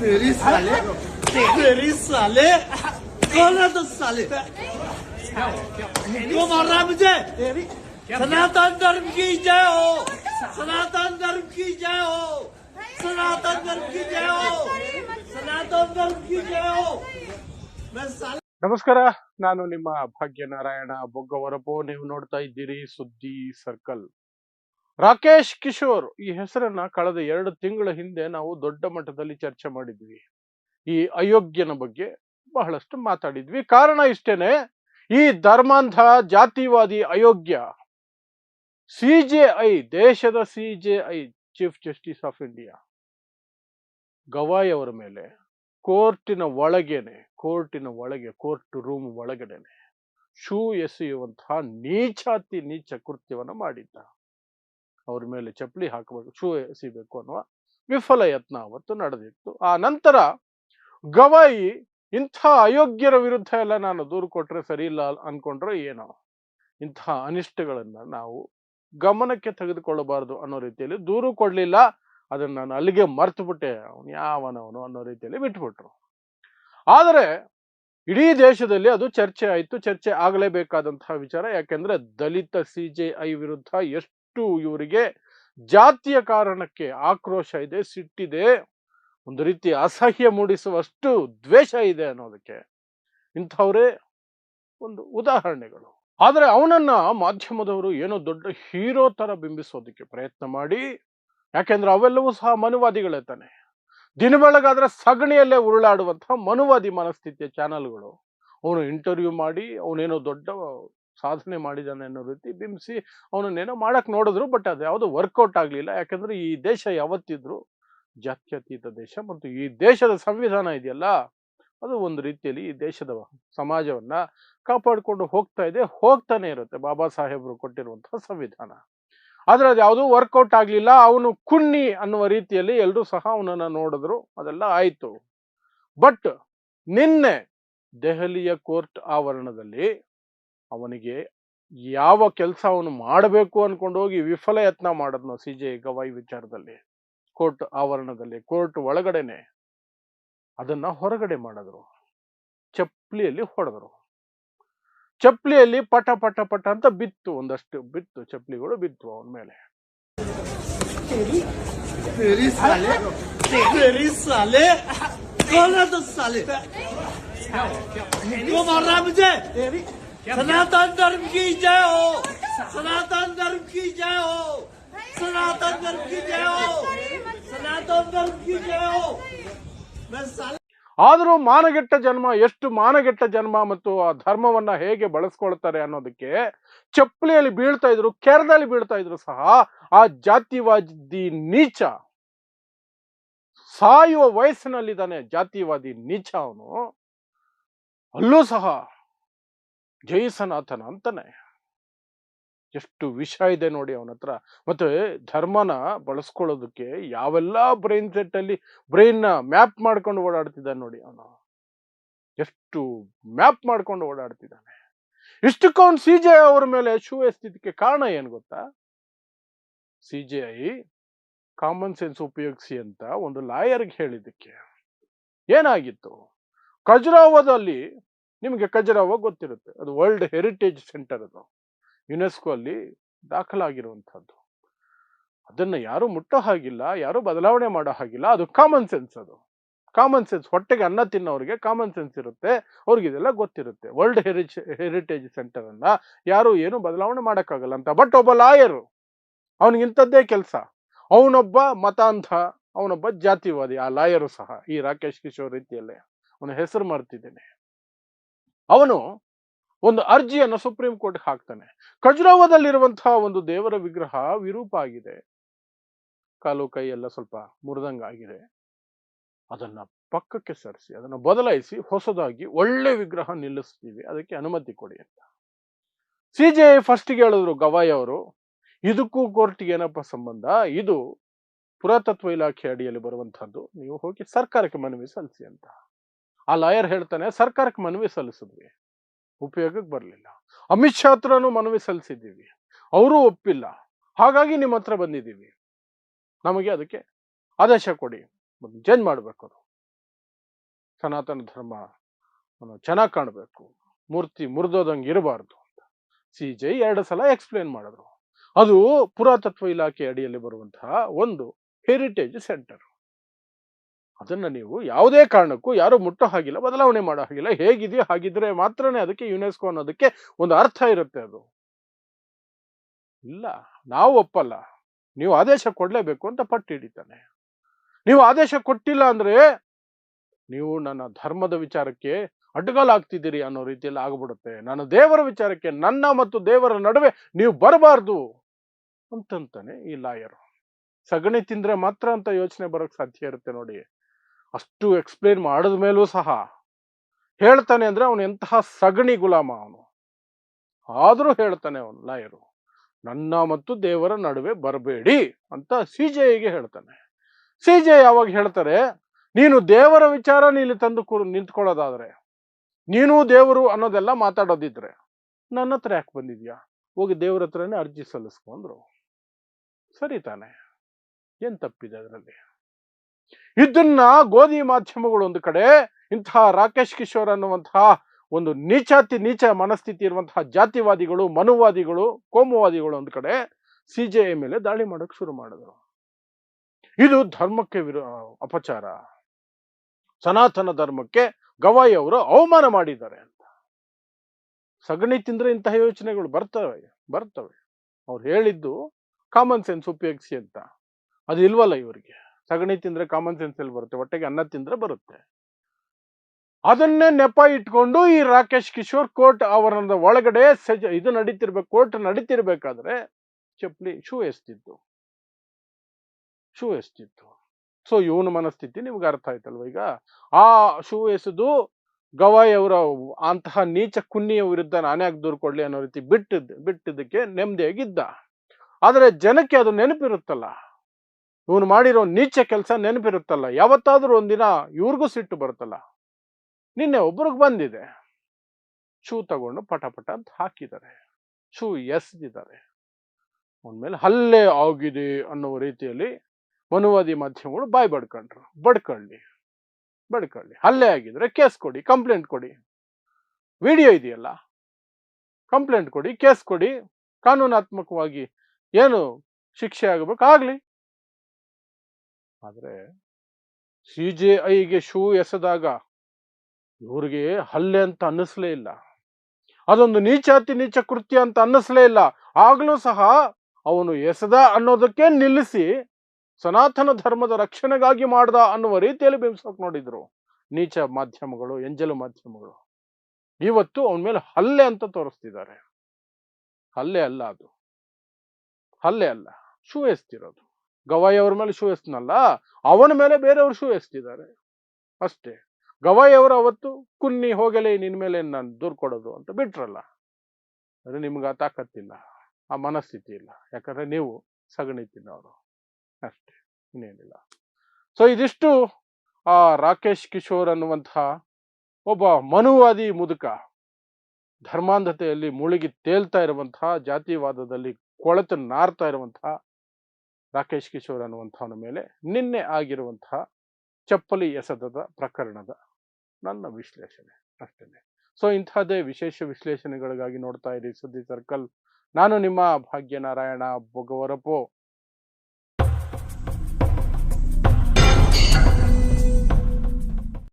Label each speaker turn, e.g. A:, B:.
A: तेरी साले तेरी साले कौन है तो साले क्यों मार रहा है मुझे सनातन धर्म की जय हो सनातन धर्म की जय हो सनातन धर्म की जय हो सनातन धर्म की जय हो मैं साले
B: ನಮಸ್ಕಾರ ನಾನು ನಿಮ್ಮ ಭಾಗ್ಯನಾರಾಯಣ ಬೊಗ್ಗವರಪು ನೀವು ನೋಡ್ತಾ ಇದ್ದೀರಿ ಸುದ್ದಿ ಸರ್ಕಲ್ ರಾಕೇಶ್ ಕಿಶೋರ್ ಈ ಹೆಸರನ್ನ ಕಳೆದ ಎರಡು ತಿಂಗಳ ಹಿಂದೆ ನಾವು ದೊಡ್ಡ ಮಟ್ಟದಲ್ಲಿ ಚರ್ಚೆ ಮಾಡಿದ್ವಿ. ಈ ಅಯೋಗ್ಯನ ಬಗ್ಗೆ ಬಹಳಷ್ಟು ಮಾತಾಡಿದ್ವಿ. ಕಾರಣ ಇಷ್ಟೇನೆ, ಈ ಧರ್ಮಾಂಧ ಜಾತಿವಾದಿ ಅಯೋಗ್ಯ ಸಿಜೆಐ ದೇಶದ CJI chief justice of India. Gavai ಅವರ ಮೇಲೆ, ಕೋರ್ಟಿನ ಒಳಗೇನೆ, ಕೋರ್ಟಿನ ಒಳಗೆ, ಕೋರ್ಟ್ ರೂಮ್ ಒಳಗಡೆನೆ, ಶೂ ಎಸೆಯುವಂತಹ ನೀಚಾತಿ ನೀಚ ಕೃತ್ಯವನ್ನು ಮಾಡಿದ್ದ. ಅವ್ರ ಮೇಲೆ ಚಪ್ಪಲಿ ಹಾಕಬೇಕು, ಶೂ ಎಸಿಬೇಕು ಅನ್ನುವ ವಿಫಲ ಯತ್ನ ಅವತ್ತು ನಡೆದಿತ್ತು. ಆ ನಂತರ ಗವಾಯಿ ಇಂಥ ಅಯೋಗ್ಯರ ವಿರುದ್ಧ ಎಲ್ಲ ನಾನು ದೂರು ಕೊಟ್ರೆ ಸರಿ ಇಲ್ಲ ಅನ್ಕೊಂಡ್ರೆ ಏನೋ? ಇಂಥ ಅನಿಷ್ಟಗಳನ್ನ ನಾವು ಗಮನಕ್ಕೆ ತೆಗೆದುಕೊಳ್ಳಬಾರದು ಅನ್ನೋ ರೀತಿಯಲ್ಲಿ ದೂರು ಕೊಡ್ಲಿಲ್ಲ. ಅದನ್ನ ನಾನು ಅಲ್ಲಿಗೆ ಮರ್ತು ಬಿಟ್ಟೆ. ಅವನು ಯಾವನವನು ಅನ್ನೋ ರೀತಿಯಲ್ಲಿ ಬಿಟ್ಬಿಟ್ರು. ಆದರೆ ಇಡೀ ದೇಶದಲ್ಲಿ ಅದು ಚರ್ಚೆ ಆಯಿತು. ಚರ್ಚೆ ಆಗಲೇಬೇಕಾದಂತಹ ವಿಚಾರ ಯಾಕೆಂದ್ರೆ ದಲಿತ ಸಿ ಜೆ ಐ ವಿರುದ್ಧ ಎಷ್ಟು ಇವರಿಗೆ ಜಾತಿಯ ಕಾರಣಕ್ಕೆ ಆಕ್ರೋಶ ಇದೆ, ಸಿಟ್ಟಿದೆ, ಒಂದು ರೀತಿ ಅಸಹ್ಯ ಮೂಡಿಸುವಷ್ಟು ದ್ವೇಷ ಇದೆ ಅನ್ನೋದಕ್ಕೆ ಇಂಥವರೇ ಒಂದು ಉದಾಹರಣೆಗಳು. ಆದರೆ ಅವನನ್ನ ಮಾಧ್ಯಮದವರು ಏನೋ ದೊಡ್ಡ ಹೀರೋ ತರ ಬಿಂಬಿಸೋದಕ್ಕೆ ಪ್ರಯತ್ನ ಮಾಡಿ, ಯಾಕೆಂದ್ರೆ ಅವೆಲ್ಲವೂ ಸಹ ಮನುವಾದಿಗಳೇ ತಾನೆ. ದಿನ ಬೆಳಗಾದ್ರೆ ಸಗಣಿಯಲ್ಲೇ ಉರುಳಾಡುವಂತಹ ಮನುವಾದಿ ಮನಸ್ಥಿತಿಯ ಚಾನಲ್ಗಳು. ಅವನು ಇಂಟರ್ವ್ಯೂ ಮಾಡಿ, ಅವನೇನೋ ದೊಡ್ಡ ಸಾಧನೆ ಮಾಡಿದಾನೆ ಅನ್ನೋ ರೀತಿ ಬಿಂಬಿಸಿ ಅವನನ್ನೇನೋ ಮಾಡಕ್ ನೋಡಿದ್ರು ಬಟ್ ಅದು ಯಾವುದು ವರ್ಕೌಟ್ ಆಗಲಿಲ್ಲ. ಯಾಕಂದ್ರೆ ಈ ದೇಶ ಯಾವತ್ತಿದ್ರು ಜಾತ್ಯತೀತ ದೇಶ ಮತ್ತು ಈ ದೇಶದ ಸಂವಿಧಾನ ಇದೆಯಲ್ಲ, ಅದು ಒಂದು ರೀತಿಯಲ್ಲಿ ಈ ದೇಶದ ಸಮಾಜವನ್ನ ಕಾಪಾಡಿಕೊಂಡು ಹೋಗ್ತಾ ಇದೆ, ಹೋಗ್ತಾನೆ ಇರುತ್ತೆ. ಬಾಬಾ ಸಾಹೇಬರು ಕೊಟ್ಟಿರುವಂತಹ ಸಂವಿಧಾನ. ಆದ್ರೆ ಅದು ಯಾವುದೂ ವರ್ಕೌಟ್ ಆಗಲಿಲ್ಲ, ಅವನು ಕುನ್ನಿ ಅನ್ನುವ ರೀತಿಯಲ್ಲಿ ಎಲ್ಲರೂ ಸಹ ಅವನನ್ನ ನೋಡಿದ್ರು, ಅದೆಲ್ಲ ಆಯ್ತು. ಬಟ್ ನಿನ್ನೆ ದೆಹಲಿಯ ಕೋರ್ಟ್ ಆವರಣದಲ್ಲಿ ಅವನಿಗೆ ಯಾವ ಕೆಲಸ ಅವನು ಮಾಡಬೇಕು ಅನ್ಕೊಂಡು ಹೋಗಿ ವಿಫಲ ಯತ್ನ ಮಾಡಿದ್ನು ಸಿ ಜೆ ಗವಾಯಿ ವಿಚಾರದಲ್ಲಿ. ಕೋರ್ಟ್ ಆವರಣದಲ್ಲಿ ಕೋರ್ಟ್ ಒಳಗಡೆನೆ ಅದನ್ನ ಹೊರಗಡೆ ಮಾಡಿದ್ರು. ಚಪ್ಲಿಯಲ್ಲಿ ಹೊಡೆದ್ರು. ಚಪ್ಲಿಯಲ್ಲಿ ಪಟ ಪಟ ಪಟ ಅಂತ ಬಿತ್ತು ಒಂದಷ್ಟು ಬಿತ್ತು ಚಪ್ಲಿಗಳು ಬಿತ್ತು ಅವನ ಮೇಲೆ.
A: तेरी साले तेरी साले कौन है तो साले क्यों मार रहा है मुझे सनातन धर्म की जय हो सनातन धर्म की जय हो सनातन धर्म की जय हो सनातन धर्म की जय हो मैं साले
B: ಆದರೂ ಮಾನಗೆಟ್ಟ ಜನ್ಮ ಎಷ್ಟು ಮಾನಗೆಟ್ಟ ಜನ್ಮ ಮತ್ತು ಆ ಧರ್ಮವನ್ನ ಹೇಗೆ ಬಳಸ್ಕೊಳ್ತಾರೆ ಅನ್ನೋದಕ್ಕೆ ಚಪ್ಪಲಿಯಲ್ಲಿ ಬೀಳ್ತಾ ಇದ್ರು ಕೆರದಲ್ಲಿ ಬೀಳ್ತಾ ಇದ್ರು ಸಹ ಆ ಜಾತಿವಾದಿ ನೀಚ ಸಾಯುವ ವಯಸ್ಸಿನಲ್ಲಿದ್ದಾನೆ ಜಾತಿವಾದಿ ನೀಚ ಅವನು ಅಲ್ಲೂ ಸಹ ಜೈ ಸನಾತನ ಅಂತಾನೆ. ಎಷ್ಟು ವಿಷ ಇದೆ ನೋಡಿ ಅವನ ಹತ್ರ. ಮತ್ತೆ ಧರ್ಮನ ಬಳಸ್ಕೊಳ್ಳೋದಕ್ಕೆ ಯಾವೆಲ್ಲ ಬ್ರೈನ್ ಸೆಟ್ ಅಲ್ಲಿ ಬ್ರೈನ್ ಮ್ಯಾಪ್ ಮಾಡ್ಕೊಂಡು ಓಡಾಡ್ತಿದ್ದಾನೆ ನೋಡಿ ಅವನು. ಎಷ್ಟು ಮ್ಯಾಪ್ ಮಾಡ್ಕೊಂಡು ಓಡಾಡ್ತಿದ್ದಾನೆ. ಇಷ್ಟಕ್ಕೆ ಅವನು ಸಿ ಜೆ ಅವ್ರ ಮೇಲೆ ಶೂ ಎಸ್ತಿದ್ದಕ್ಕೆ ಕಾರಣ ಏನ್ ಗೊತ್ತಾ? C J I common sense ಉಪಯೋಗಿಸಿ ಅಂತ ಒಂದು ಲಾಯರ್ಗೆ ಹೇಳಿದ್ದಕ್ಕೆ. ಏನಾಗಿತ್ತು? ಖಜುರಾವೋದಲ್ಲಿ ನಿಮಗೆ ಖಜರಾವ ಗೊತ್ತಿರುತ್ತೆ. ಅದು ವರ್ಲ್ಡ್ ಹೆರಿಟೇಜ್ ಸೆಂಟರ್ ಅದು. ಯುನೆಸ್ಕೋ ಅಲ್ಲಿ ದಾಖಲಾಗಿರುವಂಥದ್ದು. ಅದನ್ನ ಯಾರು ಮುಟ್ಟೋ ಹಾಗಿಲ್ಲ, ಯಾರು ಬದಲಾವಣೆ ಮಾಡೋ ಹಾಗಿಲ್ಲ, ಅದು ಕಾಮನ್ ಸೆನ್ಸ್ ಅದು. ಕಾಮನ್ ಸೆನ್ಸ್ ಹೊಟ್ಟೆಗೆ ಅನ್ನ ತಿನ್ನೋರಿಗೆ ಕಾಮನ್ ಸೆನ್ಸ್ ಇರುತ್ತೆ. ಅವ್ರಿಗೆ ಇದೆಲ್ಲ ಗೊತ್ತಿರುತ್ತೆ. ವರ್ಲ್ಡ್ ಹೆರಿಟೇಜ್ ಹೆರಿಟೇಜ್ ಸೆಂಟರ್ ಅನ್ನ ಯಾರು ಏನು ಬದಲಾವಣೆ ಮಾಡೋಕ್ಕಾಗಲ್ಲ ಅಂತ. ಬಟ್ ಒಬ್ಬ ಲಾಯರು ಅವನಿಗಿಂಥದ್ದೇ ಕೆಲಸ. ಅವನೊಬ್ಬ ಮತಾಂಧ, ಅವನೊಬ್ಬ ಜಾತಿವಾದಿ, ಆ ಲಾಯರು ಸಹ, ಈ ರಾಕೇಶ್ ಕಿಶೋರ್ ರೀತಿಯಲ್ಲೇ. ಅವನ ಹೆಸರು ಮರ್ತಿದ್ದೇನೆ. ಅವನು ಒಂದು ಅರ್ಜಿಯನ್ನು ಸುಪ್ರೀಂ ಕೋರ್ಟ್ ಹಾಕ್ತಾನೆ. ಖಜುರಾವದಲ್ಲಿರುವಂತಹ ಒಂದು ದೇವರ ವಿಗ್ರಹ ವಿರೂಪ ಆಗಿದೆ. ಕಾಲು ಕೈ ಎಲ್ಲ ಸ್ವಲ್ಪ ಮುರಿದಂಗ ಆಗಿದೆ. ಅದನ್ನ ಪಕ್ಕಕ್ಕೆ ಸರಿಸಿ, ಅದನ್ನು ಬದಲಾಯಿಸಿ ಹೊಸದಾಗಿ ಒಳ್ಳೆ ವಿಗ್ರಹ ನಿಲ್ಲಿಸ್ತೀವಿ, ಅದಕ್ಕೆ ಅನುಮತಿ ಕೊಡಿ ಅಂತ. ಸಿ ಜೆ ಫಸ್ಟ್ಗೆ ಹೇಳಿದ್ರು ಗವಾಯ್ ಅವರು, ಇದಕ್ಕೂ ಕೋರ್ಟ್ಗೆ ಏನಪ್ಪ ಸಂಬಂಧ? ಇದು ಪುರಾತತ್ವ ಇಲಾಖೆ ಅಡಿಯಲ್ಲಿ ಬರುವಂತಹದ್ದು ನೀವು ಹೋಗಿ ಸರ್ಕಾರಕ್ಕೆ ಮನವಿ ಸಲ್ಲಿಸಿ ಅಂತ. ಆ ಲಾಯರ್ ಹೇಳ್ತಾನೆ, ಸರ್ಕಾರಕ್ಕೆ ಮನವಿ ಸಲ್ಲಿಸಿದ್ವಿ. ಉಪಯೋಗಕ್ಕೆ ಬರಲಿಲ್ಲ. ಅಮಿತ್ ಶಾ ಹತ್ರನೂ ಮನವಿ ಸಲ್ಲಿಸಿದ್ದೀವಿ. ಅವರು ಒಪ್ಪಿಲ್ಲ. ಹಾಗಾಗಿ ನಿಮ್ಮ ಹತ್ರ ಬಂದಿದ್ದೀವಿ. ನಮಗೆ ಅದಕ್ಕೆ ಆದೇಶ ಕೊಡಿ. ಚೇಂಜ್ ಮಾಡಬೇಕು ಅದು. ಸನಾತನ ಧರ್ಮ ಚೆನ್ನಾಗಿ ಕಾಣಬೇಕು. ಮೂರ್ತಿ ಮುರಿದೋದಂಗೆ ಇರಬಾರ್ದು ಅಂತ. ಸಿ ಜೆ ಎರಡು ಸಲ ಎಕ್ಸ್ಪ್ಲೇನ್ ಮಾಡಿದ್ರು. ಅದು ಪುರಾತತ್ವ ಇಲಾಖೆ ಅಡಿಯಲ್ಲಿ ಬರುವಂತಹ ಒಂದು ಹೆರಿಟೇಜ್ ಸೆಂಟರ್. ಅದನ್ನ ನೀವು ಯಾವುದೇ ಕಾರಣಕ್ಕೂ ಯಾರು ಮುಟ್ಟೋ ಹಾಗಿಲ್ಲ, ಬದಲಾವಣೆ ಮಾಡೋ ಹಾಗಿಲ್ಲ. ಹೇಗಿದೆಯೋ ಹಾಗಿದ್ರೆ ಮಾತ್ರನೇ ಅದಕ್ಕೆ ಯುನೆಸ್ಕೋ ಅನ್ನೋದಕ್ಕೆ ಒಂದು ಅರ್ಥ ಇರುತ್ತೆ ಅದು. ಇಲ್ಲ, ನಾವು ಒಪ್ಪಲ್ಲ. ನೀವು ಆದೇಶ ಕೊಡ್ಲೇಬೇಕು ಅಂತ ಪಟ್ಟು ಹಿಡಿತಾನೆ. ನೀವು ಆದೇಶ ಕೊಟ್ಟಿಲ್ಲ ಅಂದ್ರೆ ನೀವು ನನ್ನ ಧರ್ಮದ ವಿಚಾರಕ್ಕೆ ಅಡ್ಡಗಾಲಾಗ್ತಿದ್ದೀರಿ ಅನ್ನೋ ರೀತಿಯಲ್ಲಿ ಆಗ್ಬಿಡುತ್ತೆ. ನನ್ನ ದೇವರ ವಿಚಾರಕ್ಕೆ, ನನ್ನ ಮತ್ತು ದೇವರ ನಡುವೆ ನೀವು ಬರಬಾರ್ದು ಅಂತಂತಾನೆ ಈ ಲಾಯರ್. ಸಗಣಿ ತಿಂದ್ರೆ ಮಾತ್ರ ಅಂತ ಯೋಚನೆ ಬರೋಕ್ ಸಾಧ್ಯ ಇರುತ್ತೆ ನೋಡಿ. ಅಷ್ಟು ಎಕ್ಸ್ಪ್ಲೇನ್ ಮಾಡಿದ ಮೇಲೂ ಸಹ ಹೇಳ್ತಾನೆ ಅಂದ್ರೆ ಅವನು ಎಂತಹ ಸಗಣಿ ಗುಲಾಮ ಅವನು. ಆದರೂ ಹೇಳ್ತಾನೆ ಅವನು, ಲಾಯರು, ನನ್ನ ಮತ್ತು ದೇವರ ನಡುವೆ ಬರಬೇಡಿ ಅಂತ ಸಿ ಗೆ ಹೇಳ್ತಾನೆ. ಸಿ ಜೆ ಯಾವಾಗ ಹೇಳ್ತಾರೆ, ನೀನು ದೇವರ ವಿಚಾರ ನೀನು ತಂದು ಕು ನಿಂತ್ಕೊಳ್ಳೋದಾದ್ರೆ, ನೀನು ದೇವರು ಅನ್ನೋದೆಲ್ಲ ಮಾತಾಡೋದಿದ್ರೆ ನನ್ನ ಹತ್ರ ಯಾಕೆ ಬಂದಿದ್ಯಾ? ಹೋಗಿ ದೇವ್ರ ಹತ್ರನೇ ಅರ್ಜಿ ಸಲ್ಲಿಸ್ಕೊಂಡ್ರು. ಸರಿ ತಾನೆ, ಏನು ತಪ್ಪಿದೆ ಅದರಲ್ಲಿ? ಇದನ್ನ ಗೋಧಿ ಮಾಧ್ಯಮಗಳು ಒಂದು ಕಡೆ ಇಂತಹ ರಾಕೇಶ್ ಕಿಶೋರ್ ಅನ್ನುವಂತಹ ಒಂದು ನೀಚಾತಿ ನೀಚ ಮನಸ್ಥಿತಿ ಇರುವಂತಹ ಜಾತಿವಾದಿಗಳು, ಮನುವಾದಿಗಳು, ಕೋಮುವಾದಿಗಳು ಒಂದು ಕಡೆ ಸಿ ಜೆ ಮೇಲೆ ದಾಳಿ ಮಾಡಕ್ ಶುರು ಮಾಡಿದ್ರು. ಇದು ಧರ್ಮಕ್ಕೆ ವಿರೋ ಅಪಚಾರ. ಸನಾತನ ಧರ್ಮಕ್ಕೆ ಗವಾಯಿ ಅವರು ಅವಮಾನ ಮಾಡಿದ್ದಾರೆ ಅಂತ. ಸಗಣಿ ತಿಂದ್ರೆ ಇಂತಹ ಯೋಚನೆಗಳು ಬರ್ತವೆ ಬರ್ತವೆ. ಅವ್ರು ಹೇಳಿದ್ದು ಕಾಮನ್ ಸೆನ್ಸ್ ಉಪಯೋಗಿಸಿ ಅಂತ. ಅದು ಇಲ್ವಲ್ಲ ಇವರಿಗೆ. ಸಗಣಿ ತಿಂದ್ರೆ ಕಾಮನ್ ಸೆನ್ಸ್ ಅಲ್ಲಿ ಬರುತ್ತೆ, ಹೊಟ್ಟೆಗೆ ಅನ್ನ ತಿಂದ್ರೆ ಬರುತ್ತೆ. ಅದನ್ನೇ ನೆಪ ಇಟ್ಕೊಂಡು ಈ ರಾಕೇಶ್ ಕಿಶೋರ್ ಕೋರ್ಟ್ ಆವರಣದ ಒಳಗಡೆ ಸಜ, ಇದು ನಡೀತಿರ್ಬೇಕು, ಕೋರ್ಟ್ ನಡೀತಿರ್ಬೇಕಾದ್ರೆ ಚಪ್ಪಲಿ ಶೂ ಎಸ್ತಿತ್ತು. ಶೂ ಎಸ್ತಿತ್ತು. ಸೊ ಇವನ ಮನಸ್ಥಿತಿ ನಿಮ್ಗೆ ಅರ್ಥ ಆಯ್ತಲ್ವ ಈಗ? ಆ ಶೂ ಎಸೆದು ಗವಾಯಿ ಅವರ ಅಂತಹ ನೀಚ ಕುನ್ನಿಯ ವಿರುದ್ಧ ನಾನೇ ಯಾಕೆ ದೂರ ಕೊಡ್ಲಿ ಅನ್ನೋ ರೀತಿ ಬಿಟ್ಟಿದ್ದ ಬಿಟ್ಟಿದ್ದಕ್ಕೆ ನೆಮ್ಮದಿಯಾಗಿದ್ದ ಆದರೆ ಜನಕ್ಕೆ ಅದು ನೆನಪಿರುತ್ತಲ್ಲ. ಇವನು ಮಾಡಿರೋ ನೀಚ ಕೆಲಸ ನೆನಪಿರುತ್ತಲ್ಲ, ಯಾವತ್ತಾದ್ರೂ ಒಂದಿನ ಇವ್ರಿಗೂ ಸಿಟ್ಟು ಬರುತ್ತಲ್ಲ. ನಿನ್ನೆ ಒಬ್ರಿಗೆ ಬಂದಿದೆ. ಶೂ ತಗೊಂಡು ಪಟ ಪಟ ಅಂತ ಹಾಕಿದ್ದಾರೆ. ಶೂ ಎಸ್ದಿದ್ದಾರೆ. ಮೇಲೆ ಹಲ್ಲೆ ಆಗಿದೆ ಅನ್ನುವ ರೀತಿಯಲ್ಲಿ ಮನುವಾದಿ ಮಾಧ್ಯಮಗಳು ಬಾಯ್ ಬಡ್ಕೊಂಡ್ರು. ಬಡ್ಕೊಳ್ಳಿ ಬಡ್ಕೊಳ್ಳಿ. ಹಲ್ಲೆ ಆಗಿದ್ರೆ ಕೇಸ್ ಕೊಡಿ, ಕಂಪ್ಲೇಂಟ್ ಕೊಡಿ. ವಿಡಿಯೋ ಇದೆಯಲ್ಲ? ಕಂಪ್ಲೇಂಟ್ ಕೊಡಿ, ಕೇಸ್ ಕೊಡಿ. ಕಾನೂನಾತ್ಮಕವಾಗಿ ಏನು ಶಿಕ್ಷೆ ಆಗಬೇಕು? ಆಗ್ಲಿ. ಆದ್ರೆ ಸಿ ಜೆ ಐಗೆ ಶೂ ಎಸೆದಾಗ ಇವ್ರಿಗೆ ಹಲ್ಲೆ ಅಂತ ಅನ್ನಿಸ್ಲೇ ಇಲ್ಲ. ಅದೊಂದು ನೀಚಾತಿ ನೀಚ ಕೃತ್ಯ ಅಂತ ಅನ್ನಿಸ್ಲೇ ಇಲ್ಲ. ಆಗಲೂ ಸಹ ಅವನು ಎಸೆದ ಅನ್ನೋದಕ್ಕೆ ನಿಲ್ಲಿಸಿ ಸನಾತನ ಧರ್ಮದ ರಕ್ಷಣೆಗಾಗಿ ಮಾಡ್ದ ಅನ್ನುವ ರೀತಿಯಲ್ಲಿ ಬಿಂಬಿಸೋಕ್ ನೋಡಿದ್ರು ನೀಚ ಮಾಧ್ಯಮಗಳು, ಎಂಜಲು ಮಾಧ್ಯಮಗಳು. ಇವತ್ತು ಅವನ ಮೇಲೆ ಹಲ್ಲೆ ಅಂತ ತೋರಿಸ್ತಿದ್ದಾರೆ. ಹಲ್ಲೆ ಅಲ್ಲ ಅದು. ಹಲ್ಲೆ ಅಲ್ಲ. ಶೂ ಎಸ್ತಿರೋದು. ಗವಾಯಿ ಅವ್ರ ಮೇಲೆ ಶೂ ಎಸ್ತನಲ್ಲ ಅವನ ಮೇಲೆ ಬೇರೆಯವ್ರು ಶೂ ಎಸ್ತಿದ್ದಾರೆ. ಅಷ್ಟೇ. ಗವಾಯಿ ಅವರು ಅವತ್ತು, ಕುನ್ನಿ ಹೋಗಲೇ ನಿನ್ನ ಮೇಲೆ ನಾನು ದೂರು ಕೊಡೋದು ಅಂತ ಬಿಟ್ರಲ್ಲ. ಅಂದ್ರೆ ನಿಮ್ಗೆ ಆ ತಾಕತ್ತಿಲ್ಲ ಆ ಮನಸ್ಥಿತಿ ಇಲ್ಲ. ಯಾಕಂದ್ರೆ ನೀವು ಸಗಣಿ ತಿನ್ನೋರು. ಅಷ್ಟೇ, ಇನ್ನೇನಿಲ್ಲ. ಸೊ ಇದಿಷ್ಟು, ಆ ರಾಕೇಶ್ ಕಿಶೋರ್ ಅನ್ನುವಂತಹ ಒಬ್ಬ ಮನುವಾದಿ ಮುದುಕ, ಧರ್ಮಾಂಧತೆಯಲ್ಲಿ ಮುಳುಗಿ ತೇಲ್ತಾ ಇರುವಂತಹ ಜಾತಿವಾದದಲ್ಲಿ ಕೊಳೆತು ನಾರ್ತಾ ಇರುವಂತಹ ರಾಕೇಶ್ ಕಿಶೋರ್ ಅನ್ನುವಂಥವನ ಮೇಲೆ ನಿನ್ನೆ ಆಗಿರುವಂತಹ ಚಪ್ಪಲಿ ಎಸೆತದ ಪ್ರಕರಣದ ನನ್ನ ವಿಶ್ಲೇಷಣೆ ಅಷ್ಟೇ ಸೊ ಇಂಥದ್ದೇ ವಿಶೇಷ ವಿಶ್ಲೇಷಣೆಗಳಿಗಾಗಿ ನೋಡ್ತಾ ಇರಿ ಸುದ್ದಿ ಸರ್ಕಲ್. ನಾನು ನಿಮ್ಮ ಭಾಗ್ಯನಾರಾಯಣ ಬೊಗವರಪೋ